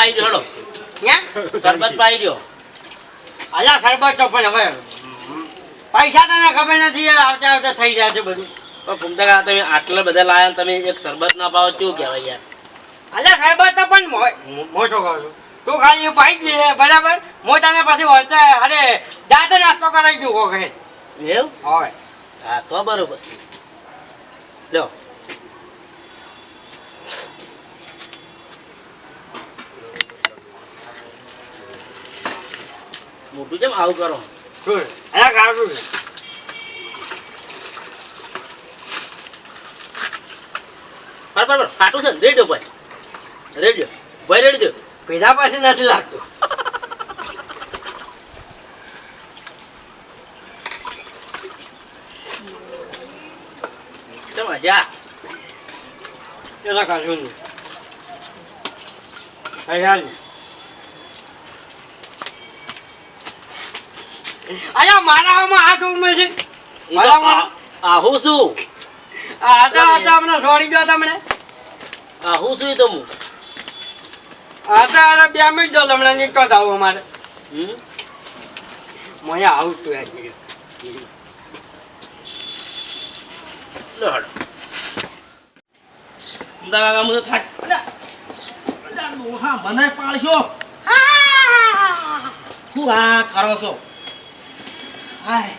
પાઈ રહ્યો હેડો. શરબત પાઈ રહ્યો અલા સરબત તો પણ હવે પૈસા તને ખબર નથી યાર આવતા આવતા થઈ જાય છે બધું. પણ ફૂમતા તમે આટલા બધા લાયા તમે એક શરબત ના પાવો કેવું કહેવાય યાર? અલ્યા સરબત તો પણ મોટો કહું છું. તું ખાલી પાઈ જ બરાબર? મોટાને પછી વળતા અરે જાતે નાસ્તો કરાવી દઉં કહે એવું? હોય. હા તો બરોબર. લ્યો. મોટું છે આવું કરો. અલ્યા કાઢું પર ખાટું છે? રેડ્યો ભાઈ. રેડ્યો. ભાઈ રેડ્યો. પીધા પછી નથી લાગતું. કેમ હજા એના કાઢું નહીં અલ્યા મારામાં હાથ ઉમે છે. તો આ- હું શું આ હતા હતા હમણાં છોડી દો તમને. આહું શું ઈ તો હું? અરે બે મિનિટ દો તમને નીકળો થાવ અમારે. હમ? મને આવું તું યાર. કાકા તો થાક. મને પાડશો. શું આ કરો છો? હાય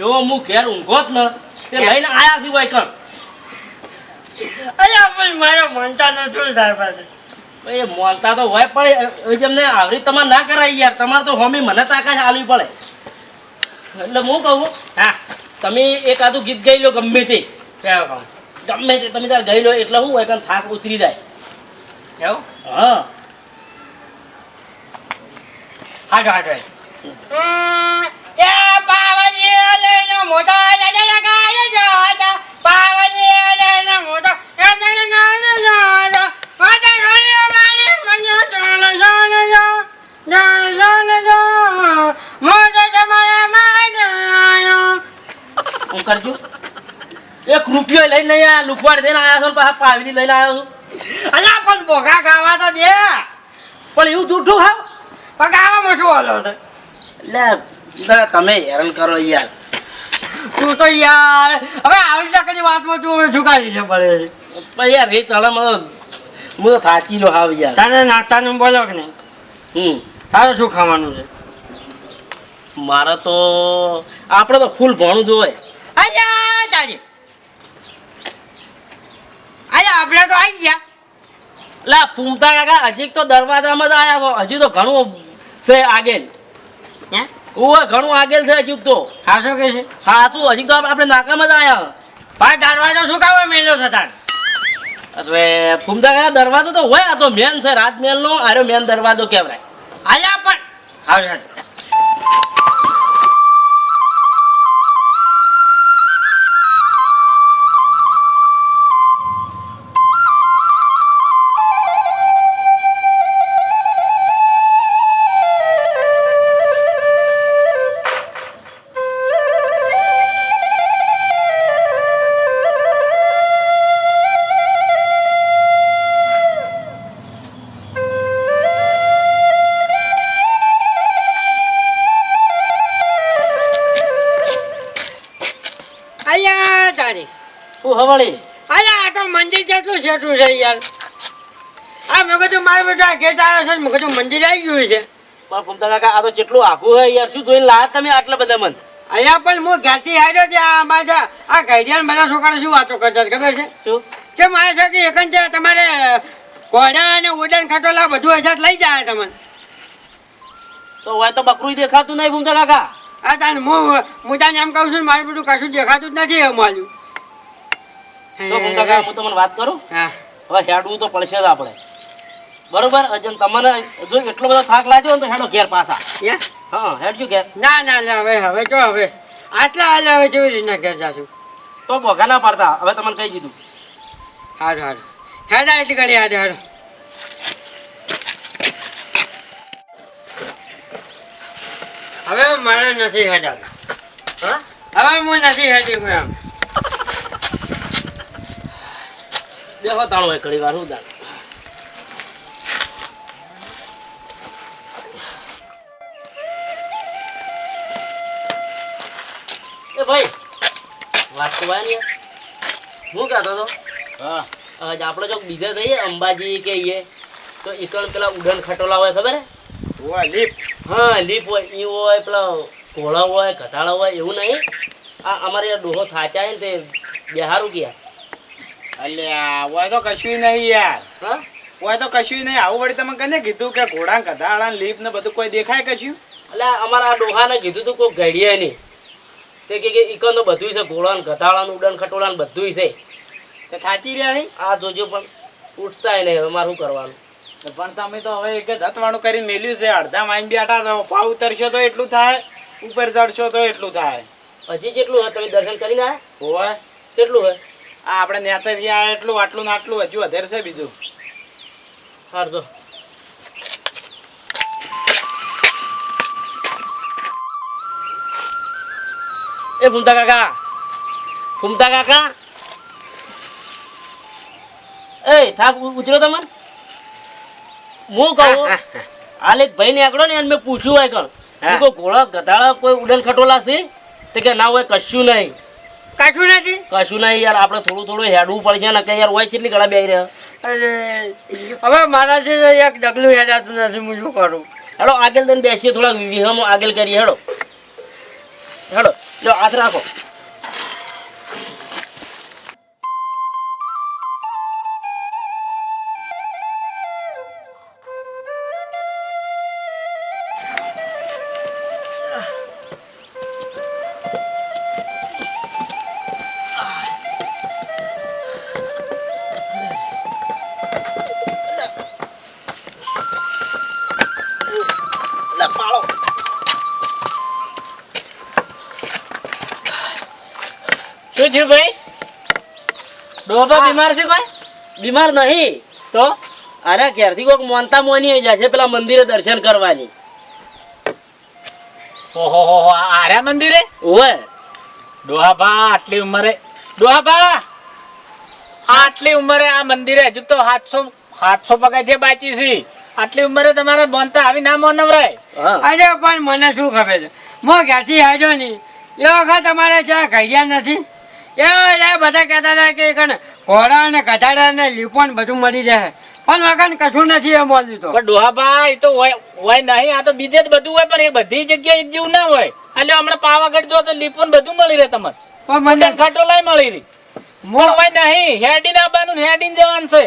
એવો હું ઘેર ઊંઘો જ ને. તે લઈને આયા ભાઈ કણ? અલ્યા પણ મારો મનતા નથી તાર પાસે. એ મોલતા તો હોય પણ જેમને આવરી તમારે ના કરાય યાર. તમારે તો હોમી મને તાકાત આલવી પડે. એટલે હું કહું હા તમે એક આદું ગીત ગાઈ લો ગમે તે. ગમે તે તમે તાર ગાઈ લો એટલે શું હોય થાક ઉતરી જાય. એવું? હા. હાટો હાટો. હું કરજો? એક રૂપિયો લઈને લઈ આયા લુકવાડ દઈને આયા છો પાછા પાવલી લઈને આવ્યો છું? અલા પણ ભોગા ખાવા તો દે. પણ એવું જૂઠું હા પગાવા મોટું હાલો છે? એટલે તમે હેરાન કરો યાર. તું તો યાર હવે આવી શકની વાતમાં તું ઝુકાવી છે પડે પણ યાર એ ચડામાં હું તો થાચી રહ્યો હાવ યાર. તને નાસ્તાનું બોલો કે નહીં? હમ. તારે શું ખાવાનું છે? મારે તો આપણે તો ફૂલ ભણું જોવે. આયા ચાલી. આયા આપણે તો આવી ગયા. લા ફૂમતા કાકા હજી તો દરવાજામાં જ આવ્યા છો. હજી તો ઘણું છે આગળ ઓય ઘણું આગળ છે હજી તો. હા શું કે છે? સાચું હજી તો આપણે નાકામ જ આયા. ભાઈ દરવાજો શું કામ મેલ્યો છે તાર? અરે ફૂમતા દરવાજો તો હોય આ તો મેન છે રાજમહેલ નો આરો મેન દરવાજો કેવાય આયા પણ. હાલ તારી શું હવળી. અલ્યા આ તો મંદિર કેટલું છેટું છે યાર. આ મેં કીધું મારે આ ગેટ આવ્યો છે મેં કીધું મંદિર આવી ગયું છે. પણ ફૂમતા કાકા આ તો જેટલું આઘું હોય યાર શું જોઈને લાયા તમે આટલા બધા મન? અહીંયા પણ હું ઘેરથી આવ્યો ત્યાં અમારે ત્યાં આ ઘડિયાળ બધા છોકરા શું વાતો કરતા ખબર છે? શું? કે મારે છે કે એકન છે તમારે ઘોડા અને ઉડન ખટોલા બધું હશે લઈ જાય તમને. તો હોય તો બકરું દેખાતું નહીં ફૂમતા કાકા. આ તાન હું હું તને એમ કહું છું મારું બધું કશું દેખાતું જ નથી એમ મારું તો ફૂમતા કાકા હું તમને વાત કરું? હા. હવે હેડવું તો પડશે જ આપણે. બરોબર? અજન તમને જો એટલો બધો થાક લાગ્યો ને તો હેડો ઘેર પાછા. હા હેડજો ઘેર. ના ના ના હવે હવે જો હવે. આટલા હાલે હવે જેવી રીતના ઘેર જાશું? તો બોગા ના પાડતા. હવે તમને કહી દીધું. હારું હારું. હેડા એટલી ઘડી હાડે હારું હવે મારે નથી હેડા હા? હવે હું નથી હેડી હું બેહો તાણો હોય ઘણી વાર હું એ ભાઈ વાત તો ભાઈ ને હું કહેતો હતો હા. આજ આપણે જો બીજા થઈએ અંબાજી કે એ તો ઈકણ પેલા ઉડન ખટોલા હોય ખબર હે? ઓય લીપ. હા લીપ હોય એ હોય પેલા ઘોડા હોય ઘટાડા હોય એવું નહીં. આ અમારે ડોહો થાચા છે ને તે બેહારું ગયા. અલ્યા ઓય તો કશું નહીં યાર. હા? ઓય તો કશું નહીં. આવું વળી તમે કને કીધું કે ઘોડા કધાડા લીપ ને બધું કોઈ દેખાય કશું? એટલે અમારા આ ડોહાને કીધું તું કોઈ ઘડીએ નહીં. તે કે કે ઈકણ તો બધું છે ઘોડા ને ઘટાડા ને ઉડન ખટોલા બધું છે. તો થાચી રહ્યા નહીં આ જોજો પણ ઉઠતાય નહીં હવે મારું કરવાનું? પણ તમે તો હવે એક જ હથવાણું કરીને મેલ્યું છે. અડધા માઈન બેઠા તો ભાવ ઉતરશો તો એટલું થાય ઉપર ચડશો તો એટલું થાય. હજી જેટલું હોય તમે દર્શન કરીને આવ્યા ઓય કેટલું હોય. આ આપણે નેચરથી આ એટલું આટલું ને આટલું હજુ વધારે છે બીજું. હાર એ ફૂમતા કાકા. ફૂમતા કાકા. એ થાક ઉતર્યો ઉતરો તમને હું કહું હાલ એક ભાઈ ને આકડો ને મેં પૂછ્યું હોય કણ ઘોડા ગધાડા કોઈ ઉડન ખટોલા છે? તે કે ના હોય કશું નહીં. કશું નથી? કશું નહીં યાર આપણે થોડું થોડું હેડવું પડશે ને કે યાર હોય કેટલી ઘણા બેહી રહ્યા? અરે હવે મારાથી છે એક ડગલું હેડાતું નથી હું શું કરું? હેડો આગળ તને બેસીએ થોડા વિહમો આગળ કરીએ હેડો. હેડો જો હાથ રાખો. શું થયું ભાઈ ડોબા બીમાર છે કોઈ? બીમાર નહીં. તો અરે ઘેરથી કોઈક મોનતા મોની આવી જાય છે પેલા મંદિરે દર્શન કરવાની. ઓહો હો હો આર્યા મંદિરે? ઓવે. ડોહાબા આટલી ઉંમરે. ડોહાબા આટલી ઉંમરે આ મંદિરે હજુ તો સાતસો સાતસો પગથિયે બાકી છે આટલી ઉંમરે તમારે બોનતા આવી ના મોનવરાય. અરે પણ મને શું ખબર છે? મો ક્યાંથી આવ્યો નહીં. એ વખત તમારે ચા ઘડિયા નથી એ બધા કહેતા હતા કે ઘોડા ને કથાડા ને લીપણ બધું મળી જાય પણ વખત કશું નથી એ મળ્યું તો. પણ ડોહાબા તો હોય હોય નહીં આ તો બીજે જ બધું હોય પણ એ બધી જગ્યાએ એક જેવું ના હોય. એટલે હમણાં પાવાગઢ જો તો લીપણ બધું મળી રહે તમને. પણ મને મંડળ ખાટોલાય મળી રહી. મો હોય નહીં હેડીને આવવાનું હેડીને જવાનું છે.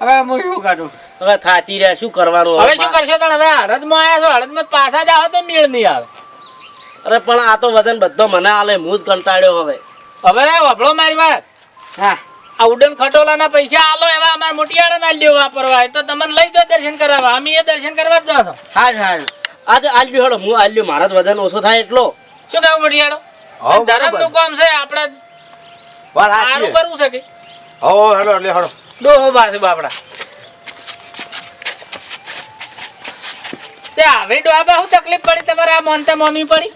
હવે હું શું કરું? હવે થાચી રહ્યા શું કરવાનું હવે શું કરશો તમે? હવે હળદમાં આવ્યા છો હળદમાં પાછા જાઓ તો મેળ નહીં આવે. અરે પણ આ તો વજન બધો મને આલે હું જ કંટાળ્યો હવે. હવે વભળો મારી વાત. હા. આ ઉડન ખટોલાના પૈસા આલો એવા અમારા મોટિયાળા ના લ્યો વાપરવા. તો તમને લઈ જાઓ દર્શન કરાવવા. અમે એ દર્શન કરવા જ જાઓ હા સારું આજે આજ બી હળો હું આલ્યો. મારા જ વજન ઓછો થાય એટલો. શું કહું મોટિયાળો? ધરમનું કામ છે આપણે સારું કરવું છે કે? હો હળો લે હળો. ડોહો બાસે બાપડા. તે હવે ડોહાબા શું તકલીફ પડી તમારે આ મોનતા મોનવી પડી.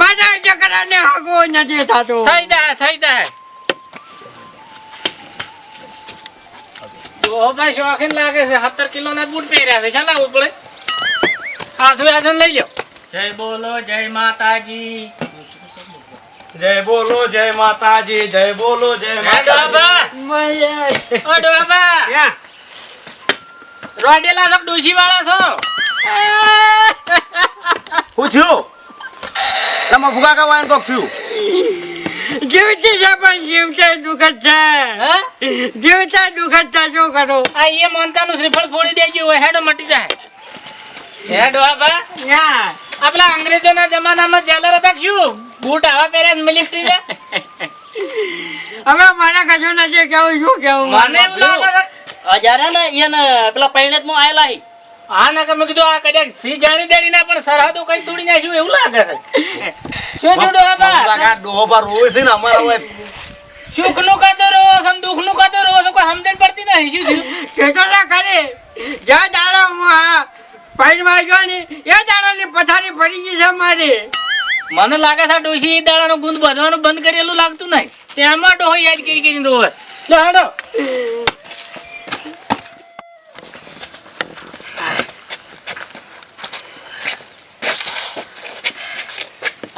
મારા ચકરાને હાગો નથી થતો. થઈ જાય થઈ જાય. ડોહોભાઈ શોખીન લાગે છે. સત્તર કિલો ના બૂટ પહેર્યા છે. ચાલ આવું હાથું હાથું લઈ લો જય બોલો જય માતાજી. જય બોલો જય માતાજી. જય બોલો જય હે માતાજી. મયે. રોડેલા છો ડોશી વાળા છો. હું થયું? તમે ભૂગા વાયન કોક થયું? જીવતી છે પણ જીવતે દુઃખદ છે. હે? જીવતા દુઃખદ છે શું કરું? આ એ મનતાનું શ્રીફળ ફોડી દેજો હેડો મટી જાય. હેડો બાબા યા આપલા અંગ્રેજોના જમાનામાં જેલર હતા શું બૂટ આવા પહેર્યા મિલિટરી ને હવે મારે કશું નથી કેવું શું કેવું? મને એવું લાગે છે ને એને પેલા પૈણતમાં આયેલા હી. હા ના કે મેં કીધું આ કદાચ સી જાણી દેડી ના પણ સરહદો કઈ તોડી નાખ્યું એવું લાગે છે. શું છું ડોહાબા ભૂગા ડોહો પર રોવે છે ને અમારા હોય. સુખનું કાતો રહો છો ને નું કાતો રહો છો કોઈ સમજણ પડતી નહીં શું થયું? કેતો ના ખરી. જે દાડો હું આ પાણીમાં ગયો ને એ દાડાની પથારી પડી ગઈ છે મારે. મને લાગે છે આ ડોશી એ દાડાનો ગુંદ બધવાનું બંધ કરેલું લાગતું નહીં. તેમાં ડોહો યાદ કરી કરીને રોવે લે હેડો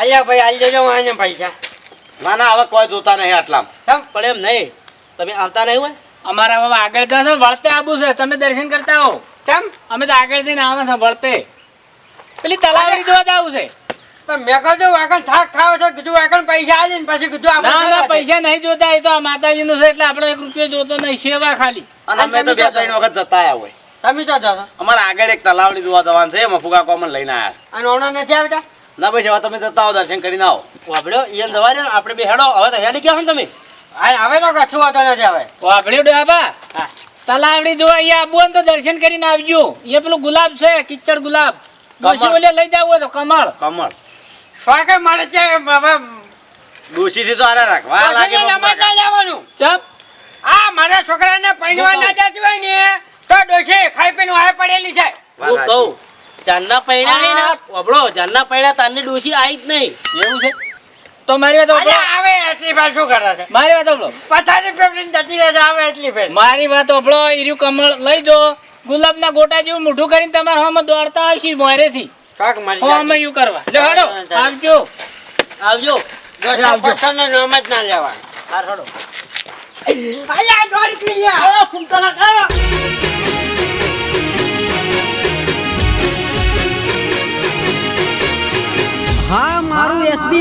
અલ્યા ભાઈ આલી દેજો આને પૈસા. ના ના હવે કોઈ જોતા નહીં આટલા કેમ? પણ એમ નહીં. તમે આવતા નહીં હોય? અમારા બાબા આગળ જશો વળતે આવું છે તમે દર્શન કરતા હો કેમ? અમે તો આગળ જઈને આવે છે વળતે. પેલી તલાવડી જોવા જવું છે. પણ મેં કહ્યું વાગણ થાક ખાવ છે કીધું વાગણ પૈસા આલી ને પછી કીધું આપણે ના. પૈસા નહીં જોતા એ તો આ માતાજીનું છે એટલે આપણે એક રૂપિયો જોતો નહીં સેવા ખાલી. અને અમે તો બે ત્રણ વખત જતા આવ્યા હોય. તમે તો અમારા આગળ એક તલાવડી જોવા જવાનું છે એમાં ફુગા કોમન લઈને આવ્યા અને ઓણો નથી આવતા? છે ના ભાઈ હવે તમે જતા આવો દર્શન કરીને આવો. વાપડ્યો ઈયન જવા દે આપણે બે હેડો હવે તો હેડી ગયા છો તમે? આ હવે તો કશું વાતો નથી હવે. વાપડ્યું ડાબા. તલાવડી જો અહીંયા હોય તો દર્શન કરીને આવજો. એ પેલું ગુલાબ છે કિચડ ગુલાબ. કમળ. ઓલે લઈ જાવ તો કમળ. કમળ. ફાકે મારે છે હવે ડોશીથી તો આરે રાખવા લાગે ડોશીને મફુગા. રમત ના જવાનું ચપ આ મારા છોકરાને પૈણવા ના જાતી હોય ને તો ડોસી ખાઈ પીને વાહે પડેલી છે. હું કહું. જાનના પૈણા હે ને. વાપડો જાનના પૈણા તારની ડોશી આવી જ નહીં. એવું છે? તો મારી વાત ઓબળો આવે એટલી ફેર શું કરે છે? મારી વાત ઓબળો પથારી ફેફડીને જતી રહે છે આવે એટલી ફેર. મારી વાત ઓબળો ઈર્યું કમળ લઈ જો. ગુલાબના ગોટા જેવું મોઢું કરીને તમારા હોમાં દોડતા આવશે મોરેથી. શાક મરી હોમાં યુ કરવા. લે હડો. આવજો. આવજો. નામ જ ના લેવા હાર હડો. આયા દોડી પી આ ફૂમતાલા કાઢો.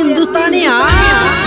હા મારું એસબી હિન્દુસ્તાની હા